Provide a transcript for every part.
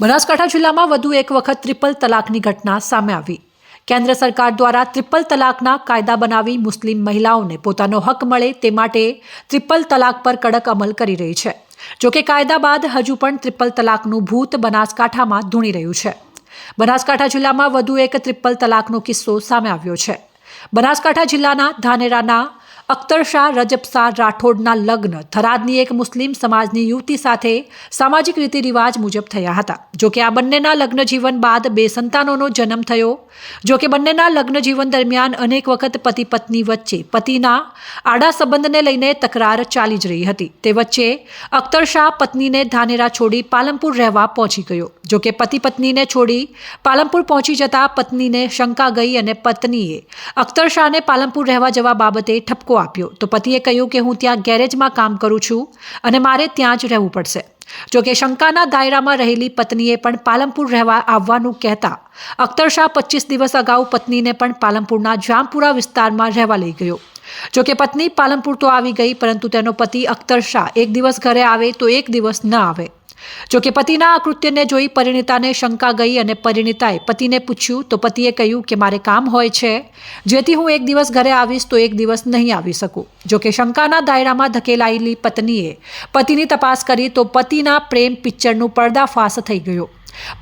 બનાસકાંઠા જિલ્લામાં વધુ એક વખત ટ્રિપલ તલાકની ઘટના સામે આવી. કેન્દ્ર સરકાર દ્વારા ટ્રિપલ તલાકના કાયદા બનાવી મુસ્લિમ મહિલાઓને પોતાનો હક મળે તે માટે ટ્રિપલ તલાક પર કડક અમલ કરી રહી છે. જોકે કાયદા બાદ હજુ પણ ટ્રિપલ તલાકનું ભૂત બનાસકાંઠામાં ધૂણી રહ્યું છે. બનાસકાંઠા જિલ્લામાં વધુ એક ટ્રિપલ તલાકનો કિસ્સો સામે આવ્યો છે. બનાસકાંઠા જિલ્લાના ધાનેરાના અખ્તર શાહ, રજબ રાઠોડના લગ્ન. થરાદની એક મુસ્લિમ સમાજની યુવતી સાથે સામાજિક રીતિ રિવાજ મુજબ થયા હતા. જોકે આ બંનેના લગ્ન જીવન બાદ બે સંતાનોનો જન્મ થયો. જોકે બંનેના લગ્ન જીવન દરમિયાન અનેક વખત પતિ પત્ની વચ્ચે પતિના આડા સંબંધને લઈને તકરાર ચાલી જ રહી હતી. તે વચ્ચે અખ્તર શાહ પત્નીને ધાનેરા છોડી પાલનપુર રહેવા પહોંચી ગયો. જોકે પતિ પત્નીને છોડી પાલનપુર પહોંચી જતા પત્નીને શંકા ગઈ અને પત્નીએ અખ્તર શાહને પાલનપુર રહેવા જવા બાબતે ઠપકો આપ્યો. તો પતિએ કહ્યું કે હું ત્યાં ગેરેજમાં કામ કરું છું અને મારે ત્યાં જ રહેવું પડશે. જોકે શંકાના દાયરામાં રહેલી પત્નીએ પણ પાલનપુર રહેવા આવવાનું કહેતા અખ્તર શાહ પચીસ દિવસ અગાઉ પત્નીને પણ પાલનપુરના જામપુરા વિસ્તારમાં રહેવા લઈ ગયો. જો કે પત્ની પાલનપુર તો આવી ગઈ, પરંતુ તેનો પતિ અખ્તર શાહ એક દિવસ ઘરે આવે તો એક દિવસ ન આવે. જો કે પતિના આ કૃત્યને જોઈ પરિણીતાને શંકા ગઈ અને પરિણીતાએ પતિને પૂછ્યું, તો પતિએ કહ્યું કે મારે કામ હોય છે, જેથી હું એક દિવસ ઘરે આવીશ તો એક દિવસ નહીં આવી શકું. જો કે શંકાના દાયરામાં ધકેલાયેલી પત્નીએ પતિની તપાસ કરી તો પતિના પ્રેમ પિક્ચરનું પર્દાફાશ થઈ ગયો.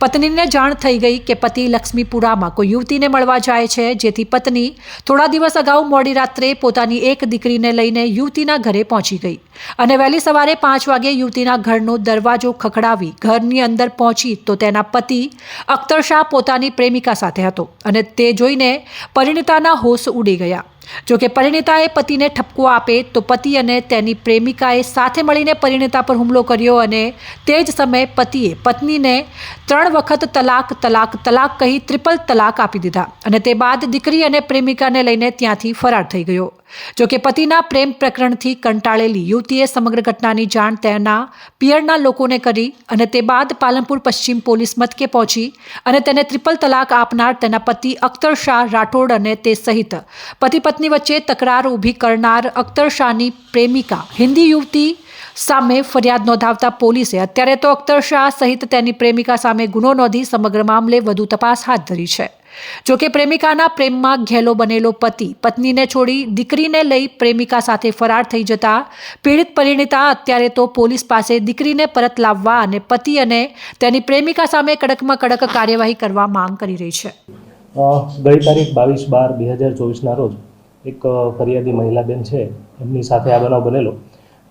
પત્નીને જાણ થઈ ગઈ કે પતિ લક્ષ્મીપુરામાં કોઈ યુવતીને મળવા જાય છે, જેથી પત્ની થોડા દિવસ અગાઉ મોડી રાત્રે પોતાની એક દીકરીને લઈને યુવતીના ઘરે પહોંચી ગઈ અને વહેલી સવારે પાંચ વાગે યુવતીના ઘરનો દરવાજો ખખડાવી ઘરની અંદર પહોંચી તો તેના પતિ અખ્તર શાહ પોતાની પ્રેમિકા સાથે હતો અને તે જોઈને પરિણીતાના હોશ ઉડી ગયા. જો કે પરિણીતાએ પતિને ઠપકો આપે તો પતિ અને તેની પ્રેમિકાએ સાથે મળીને પરિણીતા પર હુમલો કર્યો અને તે જ સમયે પતિએ પત્નીને ત્રણ વખત તલાક તલાક તલાક કહી ટ્રિપલ તલાક આપી દીધા અને તે બાદ દીકરી અને પ્રેમિકાને લઈને ત્યાંથી ફરાર થઈ ગયો. જો કે પતિના પ્રેમ પ્રકરણથી કંટાળેલી યુવતીએ સમગ્ર ઘટનાની જાણ તેના પિયરના લોકોને કરી અને તે બાદ પાલનપુર પશ્ચિમ પોલીસ મથકે પહોંચી અને તેને ત્રિપલ તલાક આપનાર તેના પતિ અખ્તર શાહ રાઠોડ અને તે સહિત. પતિ પત્ની વચ્ચે તકરાર ઊભી કરનાર અખ્તર શાહની પ્રેમિકા હિન્દી યુવતી સામે ફરિયાદ નોંધાવતા પોલીસે અત્યારે તો અખ્તર શાહ સહિત તેની પ્રેમિકા સામે ગુનો નોંધી સમગ્ર મામલે વધુ તપાસ હાથ ધરી છે. જોકે પ્રેમિકાના પ્રેમમાં ઘેલો બનેલો પતિ, પત્નીને છોડી દીકરીને લઈ પ્રેમિકા સાથે ફરાર થઈ જતા પીડિત પરિણીતા અત્યારે તો પોલીસ પાસે દીકરીને પરત લાવવા અને પતિ અને તેની પ્રેમિકા સામે કડકમાં કડક કાર્યવાહી કરવા માંગ કરી રહી છે. ગઈ તારીખ બાવીસ બાર બે હજાર ચોવીસના રોજ એક ફરિયાદી મહિલાબેન છે, એમની સાથે આ બનાવ બનેલો.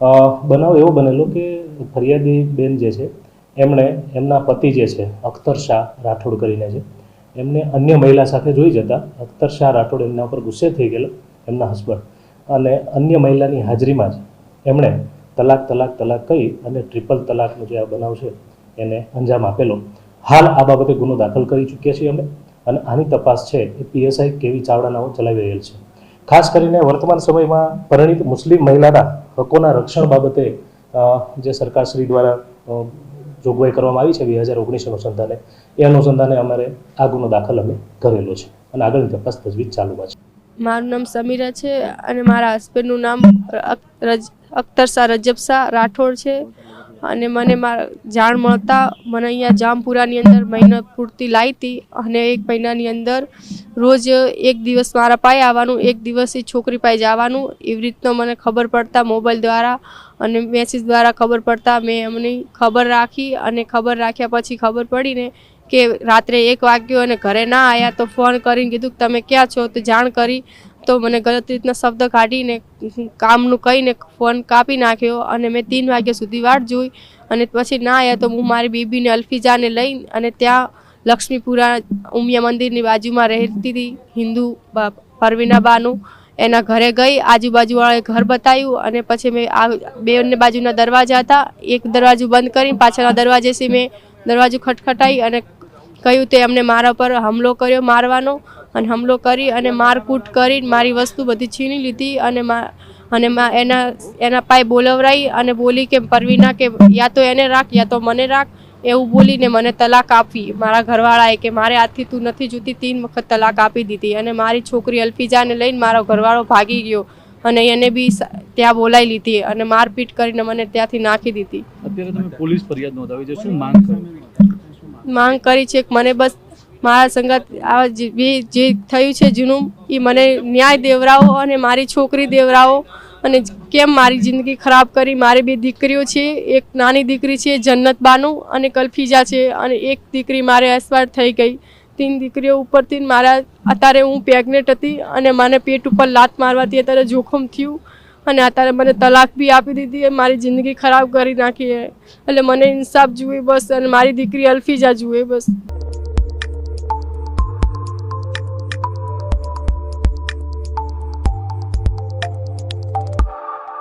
બનાવ એવો બનેલો કે ફરિયાદી બેન જે છે, એમણે એમના પતિ જે છે, અખ્તર શાહ રાઠોડ કરીને છે, એમને અન્ય મહિલા સાથે જોઈ જતા અખ્તર શાહ રાઠોડ એમના ઉપર ગુસ્સે થઈ ગયેલો, એમના હસબન્ડ અને અન્ય મહિલાની હાજરીમાં જ એમણે તલાક તલાક તલાક કહી અને ટ્રિપલ તલાકનો જે આ બનાવ છે, એને અંજામ આપેલો. હાલ આ બાબતે ગુનો દાખલ કરી ચૂક્યા છીએ અમે અને આની તપાસ છે એ પીએસઆઈ કેવી ચાવડાનાઓ ચલાવી રહેલ છે. ખાસ કરીને વર્તમાન સમયમાં પરિણિત મુસ્લિમ મહિલાના હકોના રક્ષણ બાબતે જે સરકારશ્રી દ્વારા જોગવાઈ કરવામાં આવી છે બે હજાર ઓગણીસ અનુસંધાને, એ અનુસંધાને અમારે આ ગુનો દાખલ અમે કરેલો છે અને આગળની તપાસ તજવીજ ચાલુમાં છે. મારું નામ સમીરા છે અને મારા હસબન્ડનું નામ અખ્તર શાહ રજબ શાહ રાઠોડ છે. અને મને મારા જાણ મળતા મને અહીંયા જામપુરાની અંદર મહિના પૂરતી લાવી હતી અને એક મહિનાની અંદર રોજ એક દિવસ મારા પાસે આવવાનું, એક દિવસ એ છોકરી પાસે જવાનું. એવી રીતનો મને ખબર પડતા મોબાઈલ દ્વારા અને મેસેજ દ્વારા ખબર પડતા મેં એમની ખબર રાખી અને ખબર રાખ્યા પછી ખબર પડીને કે રાત્રે એક વાગ્યો અને ઘરે ના આવ્યા તો ફોન કરીને કીધું કે તમે ક્યાં છો? તો જાણ કરી તો મને ગલત રીતના શબ્દ કાઢીને, કામનું કહીને ફોન કાપી નાખ્યો અને મેં ત્રણ વાગ્યા સુધી વાટ જોઈ અને પછી ના આવ્યા તો હું મારી બીબીને અલ્ફીજાને લઈ અને ત્યાં લક્ષ્મીપુરા ઉમિયા મંદિરની બાજુમાં રહેતી હતી, હિન્દુ બા- પરવીનાબાનું. એના ઘરે ગઈ, આજુબાજુવાળાએ ઘર બતાવ્યું અને પછી મેં આ બેને બાજુના દરવાજા હતા, એક દરવાજો બંધ કરીને પાછળના દરવાજેથી મેં દરવાજો ખટખટાઈ અને કહ્યું તે એમને મારા પર હમલો કર્યો મારવાનો. અને હમલો કરી અને મારકૂટ કરી મારી વસ્તુ બધી છીની લીધી અને મા અને મા એના એના પાય બોલવરાઈ અને બોલી કે પરવીના કે યા તો એને રાખ યા તો મને રાખ એવું બોલીને મને તલાક આપી. મારા ઘરવાળાએ કે મારે આજથી તું નથી જોતી તીન વખત તલાક આપી દીધી. અને મારી છોકરી અલ્ફીજાને લઈને મારો ઘરવાળો ભાગી ગયો અને એને બી ત્યાં બોલાવી લીધી અને મારપીટ કરીને મને ત્યાંથી નાખી દીધી. અત્યારે તમે પોલીસ ફરિયાદ નોંધાવી છે. શું માંગ કરો? માંગ કરી છે કે મને બસ મારા સંગાત આ જે થયું છે જુનુમ એ મને ન્યાય દેવરાવો અને મારી છોકરી દેવરાવો અને કેમ મારી જિંદગી ખરાબ કરી? મારી બે દીકરીઓ છે, એક નાની દીકરી છે, જન્નત બાનુ અને કલ્ફીજા છે અને એક દીકરી મારે એસવાર થઈ ગઈ. તીન દીકરીઓ ઉપરથી મારા, અત્યારે હું પ્રેગ્નેન્ટ હતી અને મને પેટ ઉપર લાત મારવાથી અત્યારે જોખમ થયું અને અત્યારે મને તલાક બી આપી દીધી મારી જિંદગી ખરાબ કરી નાખી એટલે મને ઇન્સાફ જોઈએ બસ અને મારી દીકરી અલ્ફીજા જોઈએ બસ.